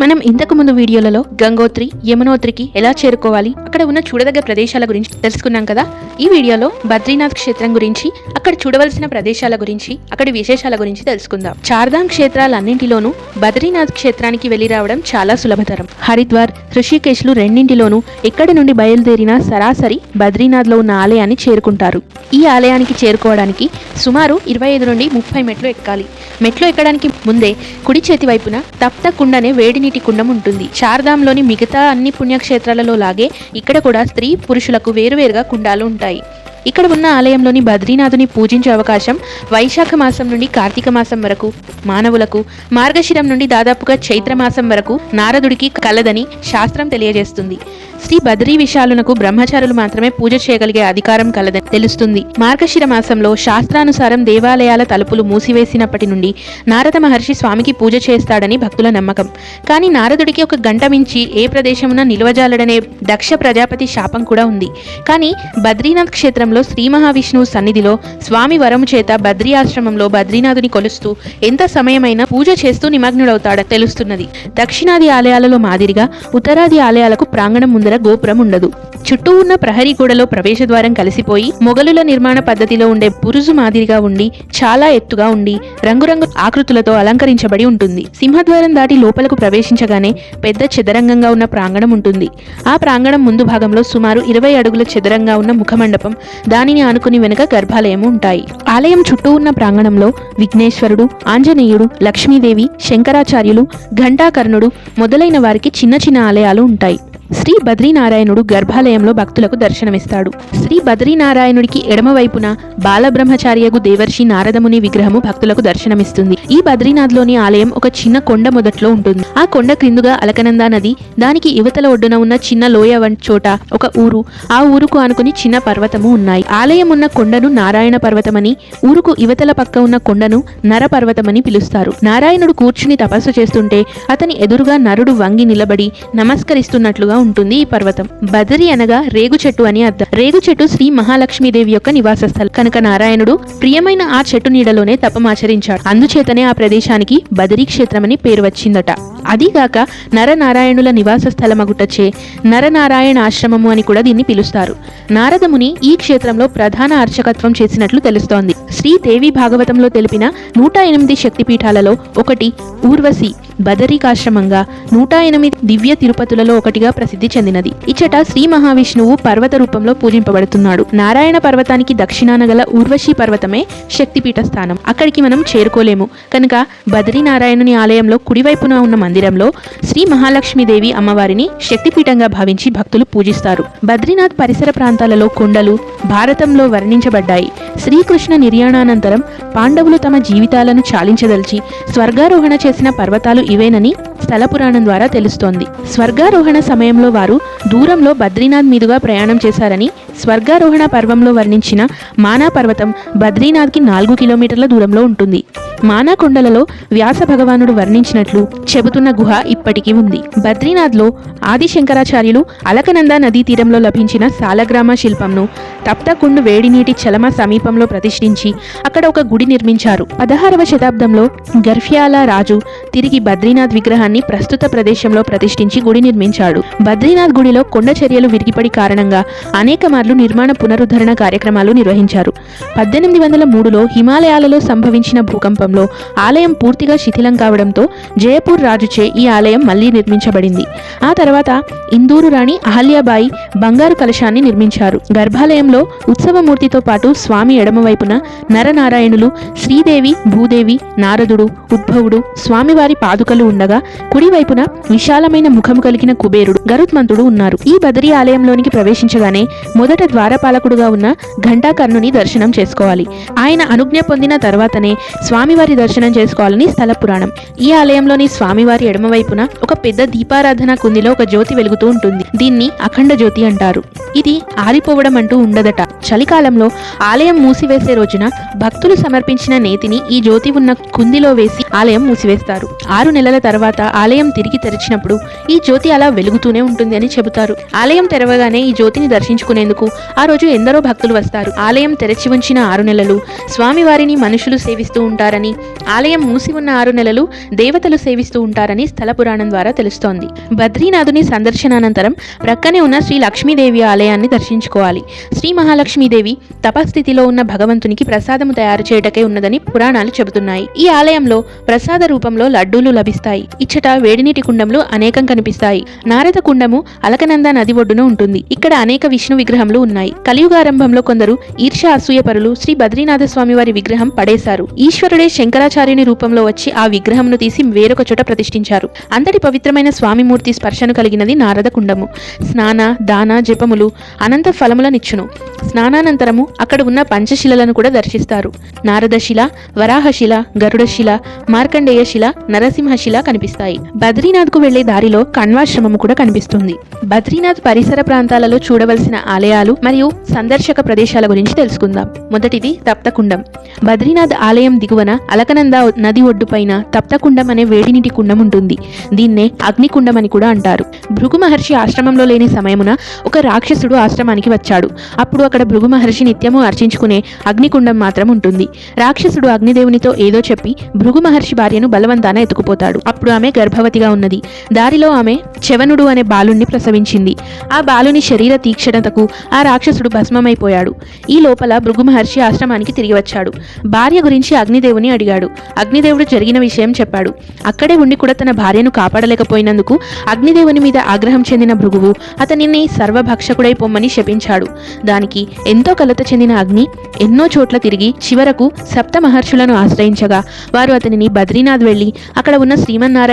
మనం ఇంతకు ముందు వీడియోలలో గంగోత్రి యమునోత్రికి ఎలా చేరుకోవాలి అక్కడ ఉన్న చూడదగ్గ ప్రదేశాల గురించి తెలుసుకున్నాం కదా? ఈ వీడియోలో బద్రీనాథ్ క్షేత్రం గురించి అక్కడ చూడవలసిన ప్రదేశాల గురించి అక్కడి విశేషాల గురించి తెలుసుకుందాం. చార్ధామ్ క్షేత్రాలన్నింటిలోనూ బద్రీనాథ్ క్షేత్రానికి వెళ్ళి రావడం చాలా సులభతరం. హరిద్వార్ ఋషికేశ్లు రెండింటిలోనూ ఎక్కడి నుండి బయలుదేరినా సరాసరి బద్రీనాథ్లో ఉన్న ఆలయాన్ని చేరుకుంటారు. ఈ ఆలయానికి చేరుకోవడానికి సుమారు ఇరవై ఐదు నుండి ముప్పై మెట్లు ఎక్కాలి. మెట్లు ఎక్కడానికి ముందే కుడి చేతి వైపున తప్పకుండానే వేడిని వేడి నీటి కుండం ఉంటుంది. చార్ధాంలోని మిగతా అన్ని పుణ్యక్షేత్రాలలో లాగే ఇక్కడ కూడా స్త్రీ పురుషులకు వేరువేరుగా కుండాలు ఉంటాయి. ఇక్కడ ఉన్న ఆలయంలోని బద్రీనాథుని పూజించే అవకాశం వైశాఖ మాసం నుండి కార్తీక మాసం వరకు మానవులకు మార్గశిరం నుండి దాదాపుగా చైత్ర మాసం వరకు నారదుడికి కలదని శాస్త్రం తెలియజేస్తుంది. శ్రీ బద్రీ విశాలునకు బ్రహ్మచారులు మాత్రమే పూజ చేయగలిగే అధికారం కలదని తెలుస్తుంది. మార్గశిర మాసంలో శాస్త్రానుసారం దేవాలయాల తలుపులు మూసివేసినప్పటి నుండి నారద మహర్షి స్వామికి పూజ చేస్తాడని భక్తుల నమ్మకం. కానీ నారదుడికి ఒక గంట మించి ఏ ప్రదేశమున నిలవజాలడనే దక్ష ప్రజాపతి శాపం కూడా ఉంది. కానీ బద్రీనాథ్ క్షేత్రంలో శ్రీ మహావిష్ణువు సన్నిధిలో స్వామి వరము చేత బద్రీ ఆశ్రమంలో బద్రీనాథుని కొలుస్తూ ఎంత సమయమైనా పూజ చేస్తూ నిమగ్నుడవుతాడని తెలుస్తున్నది. దక్షిణాది ఆలయాలలో మాదిరిగా ఉత్తరాది ఆలయాలకు ప్రాంగణం ముందర గోపురం ఉండదు. చుట్టూ ఉన్న ప్రహరీ గోడలో ప్రవేశద్వారం కలిసిపోయి మొఘలుల నిర్మాణ పద్ధతిలో ఉండే బురుజు మాదిరిగా ఉండి చాలా ఎత్తుగా ఉండి రంగురంగు ఆకృతులతో అలంకరించబడి ఉంటుంది. సింహద్వారం దాటి లోపలకు ప్రవేశించగానే పెద్ద చదరంగంగా ఉన్న ప్రాంగణం ఉంటుంది. ఆ ప్రాంగణం ముందు భాగంలో సుమారు ఇరవై అడుగుల చదరంగా ఉన్న ముఖమండపం దానిని ఆనుకుని వెనుక గర్భాలయము ఉంటాయి. ఆలయం చుట్టూ ఉన్న ప్రాంగణంలో విఘ్నేశ్వరుడు ఆంజనేయుడు లక్ష్మీదేవి శంకరాచార్యులు ఘంటాకర్ణుడు మొదలైన వారికి చిన్న చిన్న ఆలయాలు ఉంటాయి. శ్రీ బద్రీనారాయణుడు గర్భాలయంలో భక్తులకు దర్శనమిస్తాడు. శ్రీ బద్రీనారాయణుడికి ఎడమవైపున బాలబ్రహ్మచార్యకు దేవర్షి నారదముని విగ్రహము భక్తులకు దర్శనమిస్తుంది. ఈ బద్రీనాథ్లోని ఆలయం ఒక చిన్న కొండ మొదట్లో ఉంటుంది. ఆ కొండ క్రిందుగా అలకనందా నది దానికి యువతల ఒడ్డున ఉన్న చిన్న లోయ వంటి చోట ఒక ఊరు. ఆ ఊరుకు ఆనుకుని చిన్న పర్వతము ఉన్నాయి. ఆలయం ఉన్న కొండను నారాయణ పర్వతమని ఊరుకు యువతల పక్క ఉన్న కొండను నర పర్వతమని పిలుస్తారు. నారాయణుడు కూర్చుని తపస్సు చేస్తుంటే అతని ఎదురుగా నరుడు వంగి నిలబడి నమస్కరిస్తున్నట్లుగా ఉంటుంది ఈ పర్వతం. బదరి అనగా రేగు చెట్టు అని అర్థం. రేగు చెట్టు శ్రీ మహాలక్ష్మీదేవి యొక్క నివాస స్థలం కనుక నారాయణుడు ప్రియమైన ఆ చెట్టు నీడలోనే తపమాచరించాడు అందుచేతనే ఆ ప్రదేశానికి బదరీ క్షేత్రమని పేరు వచ్చిందట. అదీగాక నరనారాయణుల నివాస స్థలమగుటచే నరనారాయణ ఆశ్రమము అని కూడా దీన్ని పిలుస్తారు. నారదముని ఈ క్షేత్రంలో ప్రధాన అర్చకత్వం చేసినట్లు తెలుస్తోంది. శ్రీదేవి భాగవతంలో తెలిపిన నూట ఎనిమిది శక్తిపీఠాలలో ఒకటి ఊర్వశి బదరికాశ్రమంగా నూట ఎనిమిది దివ్య తిరుపతులలో ఒకటిగా ప్రసిద్ధి చెందినది. ఇచ్చట శ్రీ మహావిష్ణువు పర్వత రూపంలో పూజింపబడుతున్నాడు. నారాయణ పర్వతానికి దక్షిణాన గల ఊర్వశీ పర్వతమే శక్తిపీఠ స్థానం అక్కడికి మనం చేరుకోలేము. కనుక బదరీనారాయణుని ఆలయంలో కుడివైపున ఉన్న మందిరంలో శ్రీ మహాలక్ష్మీదేవి అమ్మవారిని శక్తిపీఠంగా భావించి భక్తులు పూజిస్తారు. బద్రీనాథ్ పరిసర ప్రాంతాలలో కొండలు భారతంలో వర్ణించబడ్డాయి. శ్రీకృష్ణ నిర్యాణానంతరం పాండవులు తమ జీవితాలను చాలించదలిచి స్వర్గారోహణ చేసిన పర్వతాలు ఇవేనని స్థల పురాణం ద్వారా తెలుస్తోంది. స్వర్గారోహణ సమయంలో వారు దూరంలో బద్రీనాథ్ మీదుగా ప్రయాణం చేశారని స్వర్గారోహణ పర్వంలో వర్ణించిన మానా పర్వతం బద్రీనాథ్కి నాలుగు కిలోమీటర్ల దూరంలో ఉంటుంది. మానా కొండలలో వ్యాస భగవానుడు వర్ణించినట్లు చెబుతున్న గుహ ఇప్పటికీ ఉంది. బద్రీనాథ్లో ఆది శంకరాచార్యులు అలకనంద నదీ తీరంలో లభించిన సాలగ్రామ శిల్పంను తప్తకుండు వేడి నీటి చలమ సమీపంలో ప్రతిష్ఠించి అక్కడ ఒక గుడి నిర్మించారు. పదహారవ శతాబ్దంలో గర్ఫ్యాల రాజు తిరిగి బద్రీనాథ్ విగ్రహాన్ని ప్రస్తుత ప్రదేశంలో ప్రతిష్ఠించి గుడి నిర్మించాడు. బద్రీనాథ్ గుడిలో కొండ చర్యలు విరిగిపడి కారణంగా అనేక మార్లు నిర్మాణ పునరుద్ధరణ కార్యక్రమాలు నిర్వహించారు. పద్దెనిమిది వందల మూడులో హిమాలయాలలో సంభవించిన భూకంపంలో ఆలయం పూర్తిగా శిథిలం కావడంతో జయపూర్ రాజుచే ఈ ఆలయం మళ్ళీ నిర్మించబడింది. ఆ తర్వాత ఇందూరు రాణి అహల్యాబాయి బంగారు కలశాన్ని నిర్మించారు. గర్భాలయంలో ఉత్సవమూర్తితో పాటు స్వామి ఎడమవైపున నరనారాయణులు శ్రీదేవి భూదేవి నారదుడు ఉద్భవుడు స్వామివారి పాదుకలు ఉండగా కుడివైపున విశాలమైన ముఖము కలిగిన కుబేరుడు గరుత్మంతుడు ఉన్నారు. ఈ బదరీ ఆలయంలోనికి ప్రవేశించగానే మొదట ద్వారపాలకుడుగా ఉన్న ఘంటాకర్ణుని దర్శనం చేసుకోవాలి. ఆయన అనుజ్ఞ పొందిన తర్వాతనే స్వామివారి దర్శనం చేసుకోవాలని స్థల పురాణం. ఈ ఆలయంలోని స్వామివారి ఎడమవైపున ఒక పెద్ద దీపారాధన కుందిలో ఒక జ్యోతి వెలుగుతూ ఉంటుంది. దీన్ని అఖండ జ్యోతి అంటారు. ఇది ఆరిపోవడం అంటూ ఉండదట. చలికాలంలో ఆలయం మూసివేసే రోజున భక్తులు సమర్పించిన నేతిని ఈ జ్యోతి ఉన్న కుందిలో వేసి ఆలయం మూసివేస్తారు. ఆరు నెలల తర్వాత ఆలయం తిరిగి తెరిచినప్పుడు ఈ జ్యోతి అలా వెలుగుతూనే ఉంటుంది అని చెబుతారు. ఆలయం తెరవగానే ఈ జ్యోతిని దర్శించుకునేందుకు ఆ రోజు ఎందరో భక్తులు వస్తారు. ఆలయం తెరచి ఉంచిన ఆరు నెలలు స్వామివారిని మనుషులు సేవిస్తూ ఉంటారని ఆలయం మూసి ఉన్న ఆరు నెలలు దేవతలు సేవిస్తూ ఉంటారని స్థల పురాణం ద్వారా తెలుస్తోంది. బద్రీనాథుని సందర్శనానంతరం ప్రక్కనే ఉన్న శ్రీ లక్ష్మీదేవి ఆలయాన్ని దర్శించుకోవాలి. శ్రీ మహాలక్ష్మీదేవి తపస్థితిలో ఉన్న భగవంతునికి ప్రసాదము తయారు చేయుటకే ఉన్నదని పురాణాలు చెబుతున్నాయి. ఈ ఆలయంలో ప్రసాద రూపంలో లడ్డూలు లభిస్తాయి. ఇచ్చట వేడినీటి కుండంలో అనేకం కనిపిస్తాయి. నారద కుండము అలకనంద నది ఒడ్డున ఉంటుంది. ఇక్కడ అనేక విష్ణు విగ్రహములు ఉన్నాయి. కలియుగారంభంలో కొందరు ఈర్ష అసూయపరులు శ్రీ బద్రీనాథ స్వామి వారి విగ్రహం పడేశారు. ఈశ్వరుడే శంకరాచార్యుని రూపంలో వచ్చి ఆ విగ్రహంను తీసి వేరొక చోట ప్రతిష్ఠించారు. అంతటి పవిత్రమైన స్వామిమూర్తి స్పర్శను కలిగినది నారద కుండము. స్నాన దాన జపములు అనంత ఫలములనిచ్చును. స్నానానంతరము అక్కడ ఉన్న పంచశిలలను కూడా దర్శిస్తారు. నారదశిల వరాహశిల గరుడశిల మార్కండేయ శిల నరసింహశిల కనిపిస్తాయి. బద్రీనాథ్కు వెళ్ళే దారిలో కణ్వాశ్రమము కూడా కనిపిస్తుంది. బద్రీనాథ్ పరిసర ప్రాంతాలలో చూడవలసిన ఆలయాలు మరియు సందర్శక ప్రదేశాల గురించి తెలుసుకుందాం. మొదటిది తప్తకుండం. బద్రీనాథ్ ఆలయం దిగువన అలకనంద నది ఒడ్డుపైన తప్తకుండం అనే వేడినీటి కుండం ఉంటుంది. దీన్నే అగ్నికుండం అని కూడా అంటారు. భృగు మహర్షి ఆశ్రమంలో లేని సమయమున ఒక రాక్షసుడు ఆశ్రమానికి వచ్చాడు. అప్పుడు అక్కడ భృగు మహర్షి నిత్యము అర్చించుకునే అగ్నికుండం మాత్రం ఉంటుంది. రాక్షసుడు అగ్నిదేవునితో ఏదో చెప్పి భృగు మహర్షి భార్యను బలవంతాన ఎత్తుకుపోతాడు. అప్పుడు ఆమె గర్భవతిగా ఉన్నది. దారిలో ఆమె చెవనుడు అనే బాలుణ్ణి ప్రసవించింది. ఆ బాలుని శరీర తీక్షణతకు ఆ రాక్షసుడు భస్మమైపోయాడు. ఈ లోపల భృగు మహర్షి ఆశ్రమానికి తిరిగి వచ్చాడు. భార్య గురించి అగ్నిదేవుని అడిగాడు. అగ్నిదేవుడు జరిగిన విషయం చెప్పాడు. అక్కడే ఉండి కూడా తన భార్యను కాపాడలేకపోయినందుకు అగ్నిదేవుని మీద ఆగ్రహం చెందిన భృగువు అతనిని సర్వభక్షకుడై పొమ్మని శపించాడు. దానికి ఎంతో కలత చెందిన అగ్ని ఎన్నో చోట్ల తిరిగి చివరకు సప్త మహర్షులను ఆశ్రయించగా వారు అతనిని బద్రీనాథ్ వెళ్ళి అక్కడ ఉన్న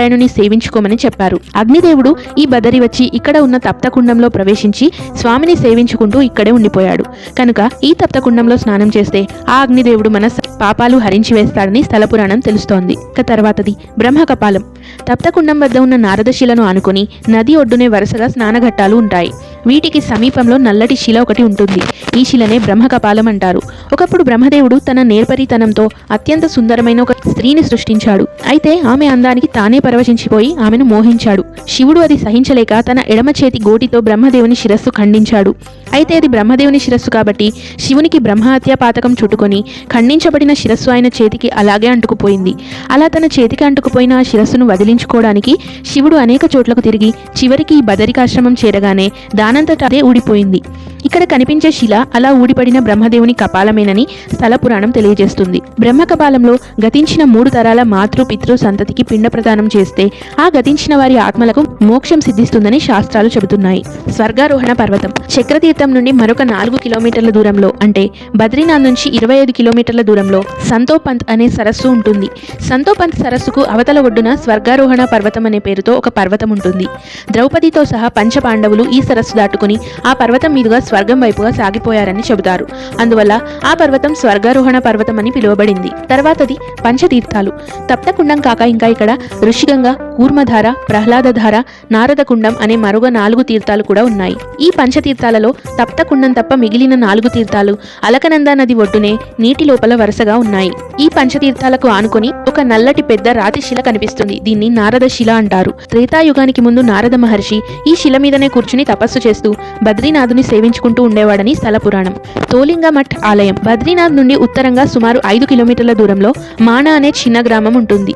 నారాయణుని సేవించుకోమని చెప్పారు. అగ్నిదేవుడు ఈ బదరి వచ్చి ఇక్కడ ఉన్న తప్తకుండంలో ప్రవేశించి స్వామిని సేవించుకుంటూ ఇక్కడే ఉండిపోయాడు. కనుక ఈ తప్తకుండంలో స్నానం చేస్తే ఆ అగ్నిదేవుడు మన పాపాలు హరించి వేస్తాడని స్థల పురాణం తెలుస్తోంది. ఇక తర్వాతది బ్రహ్మకపాలం. తప్తకుండం వద్ద ఉన్న నారదశిలను ఆనుకుని నది ఒడ్డునే వరుసగా స్నానఘట్టాలు ఉంటాయి. వీటికి సమీపంలో నల్లటి శిల ఒకటి ఉంటుంది. ఈ శిలనే బ్రహ్మకపాలం అంటారు. ఒకప్పుడు బ్రహ్మదేవుడు తన నేర్పరితనంతో అత్యంత సుందరమైన ఒక స్త్రీని సృష్టించాడు. అయితే ఆమె అందానికి తానే పరవశించిపోయి ఆమెను మోహించాడు. శివుడు అది సహించలేక తన ఎడమ చేతి గోటితో బ్రహ్మదేవుని శిరస్సు ఖండించాడు. అయితే అది బ్రహ్మదేవుని శిరస్సు కాబట్టి శివునికి బ్రహ్మహత్య పాతకం చుట్టుకొని ఖండించబడిన శిరస్సు ఆయన చేతికి అలాగే అంటుకుపోయింది. అలా తన చేతికి అంటుకుపోయిన ఆ శిరస్సును వదిలించుకోవడానికి శివుడు అనేక చోట్లకు తిరిగి చివరికి ఈ బదరికాశ్రమం చేరగానే దానంతట అదే ఊడిపోయింది. ఇక్కడ కనిపించే శిల అలా ఊడిపడిన బ్రహ్మదేవుని కపాలమేనని స్థల పురాణం తెలియజేస్తుంది. బ్రహ్మ కపాలంలో గతించిన మూడు తరాల మాతృ పితృ సంతతికి పిండ ప్రదానం చేస్తే ఆ గతించిన వారి ఆత్మలకు మోక్షం సిద్ధిస్తుందని శాస్త్రాలు చెబుతున్నాయి. స్వర్గారోహణ పర్వతం చక్రతీర్థం నుండి మరొక నాలుగు కిలోమీటర్ల దూరంలో అంటే బద్రీనాథ్ నుంచి ఇరవై ఐదు కిలోమీటర్ల దూరంలో సంతోపంత్ అనే సరస్సు ఉంటుంది. సంతోపంత్ సరస్సుకు అవతల ఒడ్డున స్వర్గారోహణ పర్వతం అనే పేరుతో ఒక పర్వతం ఉంటుంది. ద్రౌపదితో సహా పంచపాండవులు ఈ సరస్సు దాటుకుని ఆ పర్వతం మీదుగా స్వర్గం వైపుగా సాగిపోయారని చెబుతారు. అందువల్ల ఆ పర్వతం స్వర్గారోహణ పర్వతం అని పిలువబడింది. తర్వాతది పంచతీర్థాలు. తప్తకుండం కాక ఇంకా ఇక్కడ ఋషిగంగ కూర్మధార ప్రహ్లాదధార నారదకుండం అనే మరొక నాలుగు తీర్థాలు కూడా ఉన్నాయి. ఈ పంచతీర్థాలలో తప్తకుండం తప్ప మిగిలిన నాలుగు తీర్థాలు అలకనంద నది ఒడ్డునే నీటి లోపల వరుసగా ఉన్నాయి. ఈ పంచతీర్థాలకు ఆనుకొని ఒక నల్లటి పెద్ద రాతి శిల కనిపిస్తుంది. దీన్ని నారద శిల అంటారు. త్రేతాయుగానికి ముందు నారద మహర్షి ఈ శిల మీదనే కూర్చుని తపస్సు చేస్తూ బద్రీనాథుని సేవించుకుంటూ ఉండేవాడని స్థల పురాణం. తోలింగ ఆలయం బద్రీనాథ్ నుండి ఉత్తరంగా సుమారు ఐదు కిలోమీటర్ల దూరంలో మానా అనే చిన్న గ్రామం ఉంటుంది.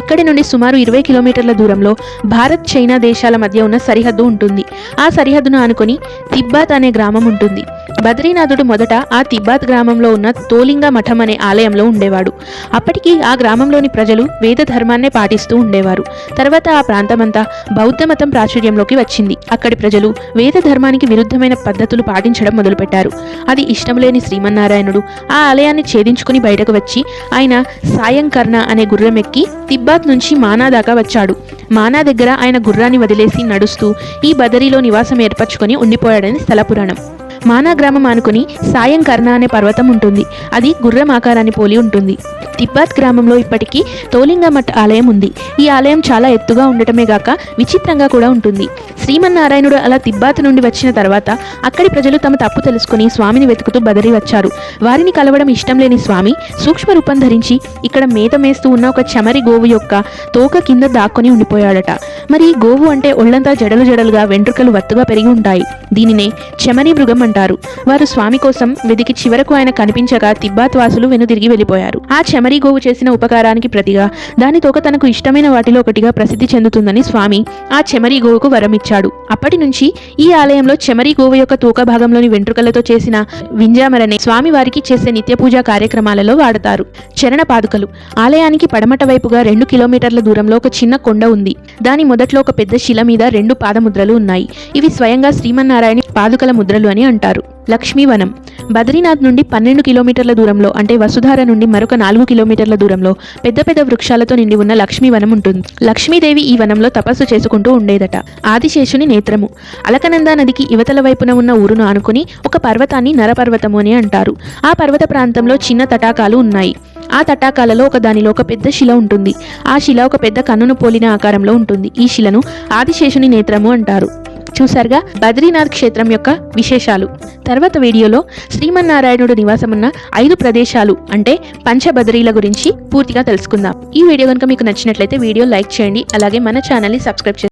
ఇక్కడి నుండి సుమారు ఇరవై కిలోమీటర్ల దూరంలో భారత్ చైనా దేశాల మధ్య ఉన్న సరిహద్దు ఉంటుంది. ఆ సరిహద్దును ఆనుకొని తిబ్బాత్ అనే గ్రామం ఉంటుంది. బద్రీనాథుడు మొదట ఆ తిబ్బాత్ గ్రామంలో ఉన్న తోలింగ మఠం అనే ఆలయంలో ఉండేవాడు. అప్పటికి ఆ గ్రామంలోని ప్రజలు వేద ధర్మాన్నే పాటిస్తూ ఉండేవారు. తర్వాత ఆ ప్రాంతమంతా బౌద్ధ మతం ప్రాచుర్యంలోకి వచ్చింది. అక్కడి ప్రజలు వేద ధర్మానికి విరుద్ధమైన పద్ధతులు పాటించడం మొదలుపెట్టారు. అది ఇష్టం లేని శ్రీమన్నారాయణుడు ఆ ఆలయాన్ని ఛేదించుకుని బయటకు వచ్చి ఆయన సాయంకర్ణ అనే గుర్రం ఎక్కి తిబ్బాత్ నుంచి మానా దాకా వచ్చాడు. మానా దగ్గర ఆయన గుర్రాన్ని వదిలేసి నడుస్తూ ఈ బదరిలో నివాసం ఏర్పరచుకొని ఉండిపోయాడని స్థల పురాణం. మానా గ్రామం ఆనుకుని సాయం కర్ణ అనే పర్వతం ఉంటుంది. అది గుర్రం ఆకారాన్ని పోలి ఉంటుంది. తిబ్బాత్ గ్రామంలో ఇప్పటికీ తోలింగమఠ్ ఆలయం ఉంది. ఈ ఆలయం చాలా ఎత్తుగా ఉండటమే గాక విచిత్రంగా కూడా ఉంటుంది. శ్రీమన్నారాయణుడు అలా తిబ్బాత్ నుండి వచ్చిన తర్వాత అక్కడి ప్రజలు తమ తప్పు తెలుసుకుని స్వామిని వెతుకుతూ బదరి వచ్చారు. వారిని కలవడం ఇష్టం లేని స్వామి సూక్ష్మ రూపం ధరించి ఇక్కడ మేత మేస్తూ ఉన్న ఒక చమరి గోవు యొక్క తోక కింద దాక్కుని ఉండిపోయాడట. మరి ఈ గోవు అంటే ఒళ్ళంతా జడలు జడలుగా వెంట్రుకలు వత్తుగా పెరిగి ఉంటాయి. దీనినే చమరి మృగం అంటారు. వారు స్వామి కోసం వెదికి చివరకు ఆయన కనిపించగా తిబ్బాత్వాసులు వెనుదిరిగి వెళ్ళిపోయారు. ఆ చమరి గోవు చేసిన ఉపకారానికి ప్రతిగా దాని తోక తనకు ఇష్టమైన వాటిలో ఒకటిగా ప్రసిద్ధి చెందుతుందని స్వామి ఆ చెమరి గోవుకు వరం ఇచ్చాడు అప్పటి నుంచి ఈ ఆలయంలో చెమరి గోవు యొక్క తోక భాగంలోని వెంట్రుకలతో చేసిన వింజామరనే స్వామి వారికి చేసే నిత్య పూజా కార్యక్రమాలలో వాడతారు. చరణ పాదుకలు. ఆలయానికి పడమట వైపుగా రెండు కిలోమీటర్ల దూరంలో ఒక చిన్న కొండ ఉంది. దాని మొదట్లో ఒక పెద్ద శిల మీద రెండు పాదముద్రలు ఉన్నాయి. ఇవి స్వయంగా శ్రీమన్నారాయణ పాదుకల ముద్రలు అని అంటారు. లక్ష్మీవనం. బద్రీనాథ్ నుండి పన్నెండు కిలోమీటర్ల దూరంలో అంటే వసుధార నుండి మరొక నాలుగు కిలోమీటర్ల దూరంలో పెద్ద పెద్ద వృక్షాలతో నిండి ఉన్న లక్ష్మీవనం ఉంటుంది. లక్ష్మీదేవి ఈ వనంలో తపస్సు చేసుకుంటూ ఉండేదట. ఆదిశేషుని నేత్రము. అలకనంద నదికి ఇవతల వైపున ఉన్న ఊరును ఆనుకుని ఒక పర్వతాన్ని నరపర్వతము అని అంటారు. ఆ పర్వత ప్రాంతంలో చిన్న తటాకాలు ఉన్నాయి. ఆ తటాకాలలో ఒక దానిలో ఒక పెద్ద శిల ఉంటుంది. ఆ శిల ఒక పెద్ద కన్నును పోలిన ఆకారంలో ఉంటుంది. ఈ శిలను ఆదిశేషుని నేత్రము అంటారు. చూశారుగా? బద్రీనాథ్ క్షేత్రం యొక్క విశేషాలు. తర్వాత వీడియోలో శ్రీమన్నారాయణుడు నివాసమున్న ఐదు ప్రదేశాలు అంటే పంచబద్రీల గురించి పూర్తిగా తెలుసుకుందాం. ఈ వీడియో కనుక మీకు నచ్చినట్లయితే వీడియో లైక్ చేయండి. అలాగే మన ఛానల్ని సబ్స్క్రైబ్ చేయండి